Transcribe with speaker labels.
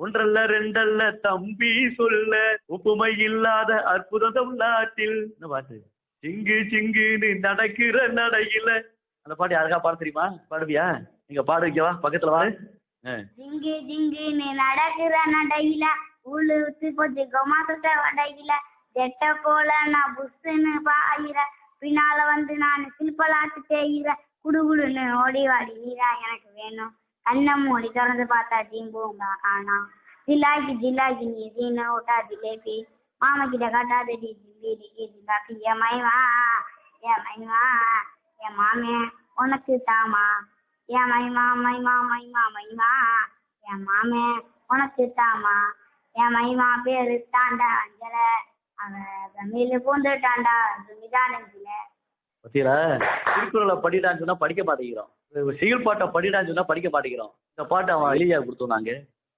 Speaker 1: ஒன்றல்ல ரெண்டல்ல தம்பி சொல்ல ஒப்புமை இல்லாத அற்புதம் தமிழ்நாட்டில் பாட்டு சிங்கு சிங்குன்னு நடக்கிற நடையில. அந்த பாட்டு யாருக்கா பாட தெரியுமா? பாடுவியா? நீங்க பாடு வைக்கவா பக்கத்துல வா ஆ.
Speaker 2: ஜிங்கு ஜிங்குன்னு நடக்கிற நடையில உள்ளு ஊத்து போச்சு கொமாசத்த வடையில. ஜெட்ட போல நான் புஷ்ஷுன்னு பாயிற. பின்னால வந்து நான் சில்பலாட்டு தேயிற. குடுகுடுன்னு ஓடி வாடி நீரா எனக்கு வேணும். கண்ணை மூடி திறந்து பார்த்தா ஜிம்பூங்க காணா ஜிலாக்கி ஜிலாக்கி நீ சீன ஓட்டா ஜிலேபி மாமா கிட்ட காட்டாதடி ஜிலேபி ஜிலாக்கி என் மைவா என் மைவா என் மாமே உனக்கு தாமா? என் மைமா மைமா மைமா மைமா என் மாமே உனக்கு தாமா? என் மைமா பேரு தாண்டா அஞ்சல. அவன் தமிழ் பூந்துட்டாண்டா சுமிதா நெஞ்சு
Speaker 1: பத்தியா திருக்குறளை படிடான்னு சொன்னா படிக்க மாட்டேங்கிறோம். சிகில் பாட்டை படிடான்னு சொன்னா படிக்க மாட்டேங்கிறோம். இந்த பாட்டை அவன் எளியா கொடுத்தோம் நாங்க.